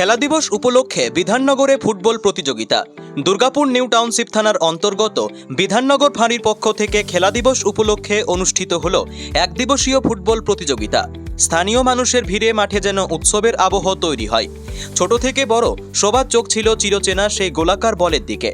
খেলা দিবস উপলক্ষে বিধাননগরে ফুটবল প্রতিযোগিতা। দুর্গাপুর নিউ টাউনশিপ থানার অন্তর্গত বিধাননগর ফাঁড়ির পক্ষ থেকে খেলা দিবস উপলক্ষে অনুষ্ঠিত হল একদিবসীয় ফুটবল প্রতিযোগিতা। স্থানীয় মানুষের ভিড়ে মাঠে যেন উৎসবের আবহ তৈরি হয়। ছোট থেকে বড়, সবার চোখ ছিল চিরচেনা সেই গোলাকার বলের দিকে।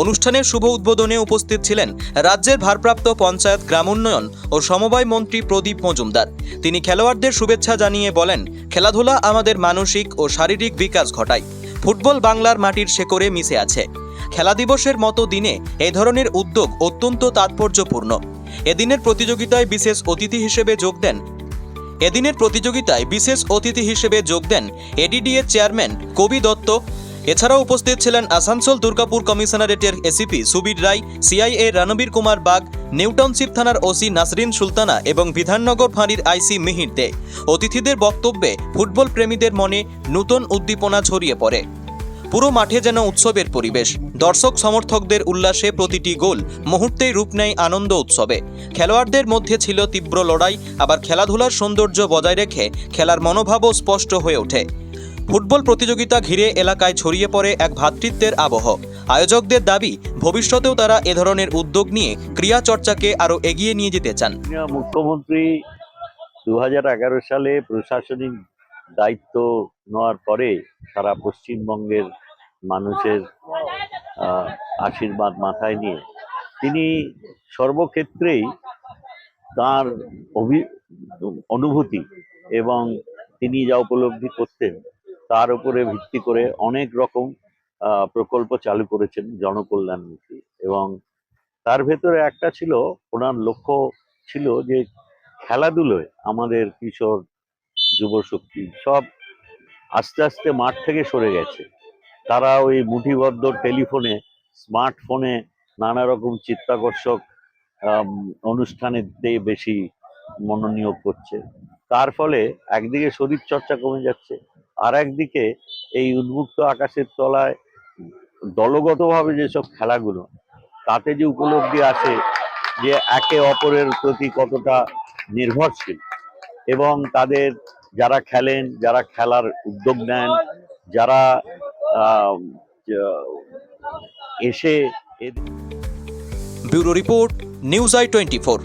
অনুষ্ঠানের শুভ উদ্বোধনে উপস্থিত ছিলেন রাজ্যের ভারপ্রাপ্ত পঞ্চায়েত গ্রামোন্নয়ন ও সমবায় মন্ত্রী প্রদীপ মজুমদার। তিনি খেলোয়াড়দের শুভেচ্ছা জানিয়ে বলেন, খেলাধুলা আমাদের মানসিক ও শারীরিক বিকাশ ঘটায়। ফুটবল বাংলার মাটির শেকড়ে মিশে আছে। খেলা দিবসের মতো দিনে এ ধরনের উদ্যোগ অত্যন্ত তাৎপর্যপূর্ণ। এদিনের প্রতিযোগিতায় বিশেষ অতিথি হিসেবে যোগ দেন এদিনের প্রতিযোগিতায় বিশেষ অতিথি হিসেবে যোগ দেন এডিডিএ চেয়ারম্যান কবি দত্ত এছাড়াও উপস্থিত ছিলেন Asansol Durgapur কমিশনারেটের ACP Subir Roy, CIA Ranbir Kumar Bag new township থানার ওসি নাসরিন সুলতানা এবং বিধাননগর ফাঁড়ির আইসি মিহির দে। অতিথিদের বক্তব্যে ফুটবল প্রেমীদের মনে নূতন উদ্দীপনা ছড়িয়ে পড়ে। পুরো মাঠে যেন উৎসবের পরিবেশ। দর্শক সমর্থকদের উল্লাসে প্রতিটি গোল মুহূর্তেই রূপ নেয় আনন্দ উৎসবে। খেলোয়াড়দের মধ্যে ছিল তীব্র লড়াই, আবার খেলাধুলার সৌন্দর্য বজায় রেখে খেলার মনোভাবও স্পষ্ট হয়ে ওঠে। ফুটবল প্রতিযোগিতা ঘিরে এলাকায় ছড়িয়ে পড়ে এক ভ্রাতৃত্বের আবহ। আয়োজকদের দাবি, ভবিষ্যতেও তারা এ ধরনের উদ্যোগ নিয়ে ক্রিয়া চর্চাকে আরও এগিয়ে নিয়ে যেতে চান। মুখ্যমন্ত্রী দু হাজার এগারো সালে প্রশাসনিক দায়িত্ব নেওয়ার পরে সারা পশ্চিমবঙ্গের মানুষের আশীর্বাদ মাথায় নিয়ে তিনি সর্বক্ষেত্রেই তার অভি, অনুভূতি এবং তিনি যা উপলব্ধি করতেন তার উপরে ভিত্তি করে অনেক রকম প্রকল্প চালু করেছেন জনকল্যাণমুখী এবং তার ভেতরে একটা ছিল ওনার লক্ষ্য ছিল যে খেলাধুলোয় আমাদের কিশোর যুবশক্তি সব আস্তে আস্তে মাঠ থেকে সরে গেছে। তারা ওই মুঠিবদ্ধ টেলিফোনে স্মার্টফোনে নানা রকম চিত্তাকর্ষক আম, অনুষ্ঠানেতে বেশি মনোনিয়োগ করছে। তার ফলে একদিকে শরীর চর্চা কমে যাচ্ছে আর একদিকে এই উন্মুক্ত আকাশের তলায় দলগতভাবে যেসব খেলাগুলো, তাতে যে উপলব্ধি আসে যে একে অপরের প্রতি কতটা নির্ভরশীল এবং তাদের যারা খেলেন, যারা খেলার উদ্যোগ নেন, যারা এসে bureau report, news I twenty four.